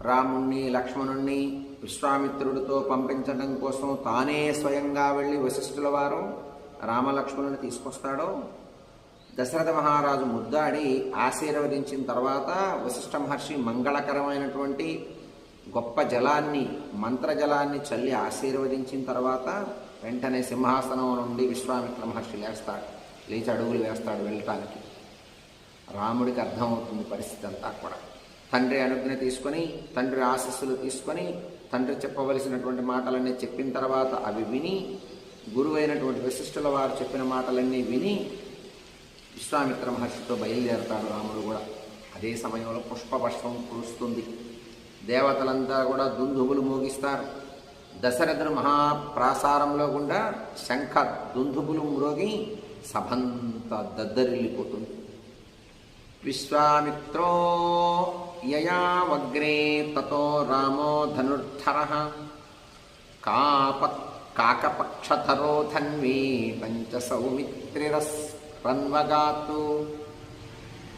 రాముణ్ణి లక్ష్మణుణ్ణి విశ్వామిత్రుడితో పంపించడం కోసం తానే స్వయంగా వెళ్ళి వశిష్ఠుల వారు రామలక్ష్మణుని తీసుకొస్తాడో దశరథ మహారాజు ముద్దాడి ఆశీర్వదించిన తర్వాత వశిష్ఠ మహర్షి మంగళకరమైనటువంటి గొప్ప జలాన్ని మంత్రజలాన్ని చల్లి ఆశీర్వదించిన తర్వాత వెంటనే సింహాసనం నుండి విశ్వామిత్ర మహర్షి లేస్తాడు. లేచి అడుగులు వేస్తాడు వెళ్ళటానికి. రాముడికి అర్థమవుతుంది పరిస్థితి అంతా కూడా. తండ్రి అనుజ్ఞ తీసుకొని తండ్రి ఆశస్సులు తీసుకొని తండ్రి చెప్పవలసినటువంటి మాటలన్నీ చెప్పిన తర్వాత అవి విని గురువైనటువంటి వశిష్ఠుల వారు చెప్పిన మాటలన్నీ విని విశ్వామిత్ర మహర్షితో బయలుదేరతాడు రాముడు కూడా. అదే సమయంలో పుష్పవర్షం కురుస్తుంది. దేవతలంతా కూడా దుందుబులు మోగిస్తారు. దశరథుడు మహాప్రాసారంలో గుండా శంఖ దుందుబులు మ్రోగి సభంతా దద్దరిల్లిపోతుంది. విశ్వామిత్రో యయావగ్రే తతో రామో ధనుర్ధర. కాప కాకపక్షతరో ధన్వీ పంచ సౌమిత్రిరన్వగాతు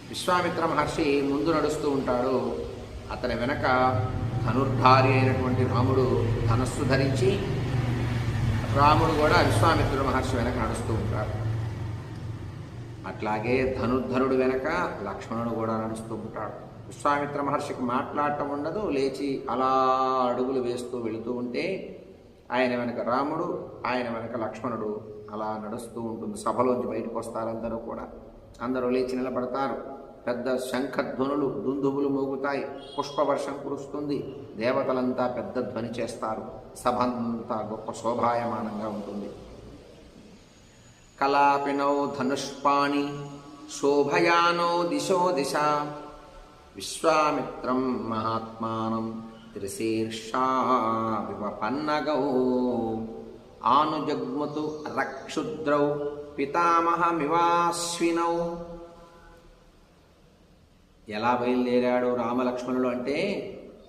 విశ్వామిత్ర మహర్షి ముందు నడుస్తూ ఉంటాడు. అతని వెనక ధనుర్ధారి అయినటువంటి రాముడు ధనస్సు ధరించి రాముడు కూడా విశ్వామిత్రుడు మహర్షి వెనక నడుస్తూ ఉంటాడు. అట్లాగే ధనుర్ధరుడు వెనక లక్ష్మణుడు కూడా నడుస్తూ ఉంటాడు. విశ్వామిత్ర మహర్షికి మాట్లాడటం ఉండదు. లేచి అలా అడుగులు వేస్తూ వెళుతూ ఉంటే ఆయన వెనక రాముడు ఆయన వెనక లక్ష్మణుడు అలా నడుస్తూ ఉంటుంది. సభలోంచి బయటకు వస్తారు అందరూ కూడా. అందరూ లేచి నిలబడతారు. పెద్ద శంఖధ్వనులు దుందుబులు మోగుతాయి. పుష్పవర్షం కురుస్తుంది. దేవతలంతా పెద్ద ధ్వని చేస్తారు. సభంతా గొప్ప శోభాయమానంగా ఉంటుంది. కలాపినౌ ధనుష్పాణి శోభయానో దిశో దిశ. విశ్వామిత్రం మహాత్మానం త్రిశీర్షా ఆనుజగ్మతు ఆనుజగ్ముతు రక్షుద్రౌ పితామహమివాశ్వినౌ. ఎలా బయలుదేరాడు రామలక్ష్మణుడు అంటే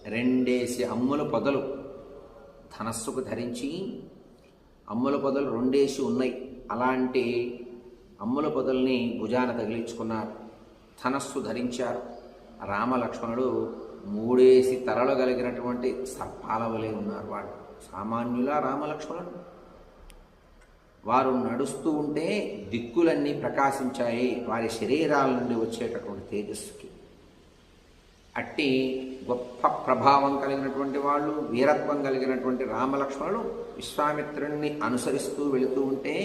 రెండేసి అమ్ముల పొదలు ధనస్సుకు ధరించి అమ్ముల పొదలు రెండేసి ఉన్నాయి. అలాంటి అమ్ముల పొదల్ని భుజాన తగిలించుకున్నారు. ధనస్సు ధరించారు. రామలక్ష్మణుడు మూడేసి తరలు కలిగినటువంటి సర్పాలవలే ఉన్నారు వాడు సామాన్యుల రామలక్ష్మణుడు. వారు నడుస్తూ ఉంటే దిక్కులన్నీ ప్రకాశించాయి. వారి శరీరాల నుండి వచ్చేటటువంటి తేజస్సుకి. అట్టి గొప్ప ప్రభావం కలిగినటువంటి వాళ్ళు వీరత్వం కలిగినటువంటి రామలక్ష్మణుడు విశ్వామిత్రుణ్ణి అనుసరిస్తూ వెళుతూ ఉంటే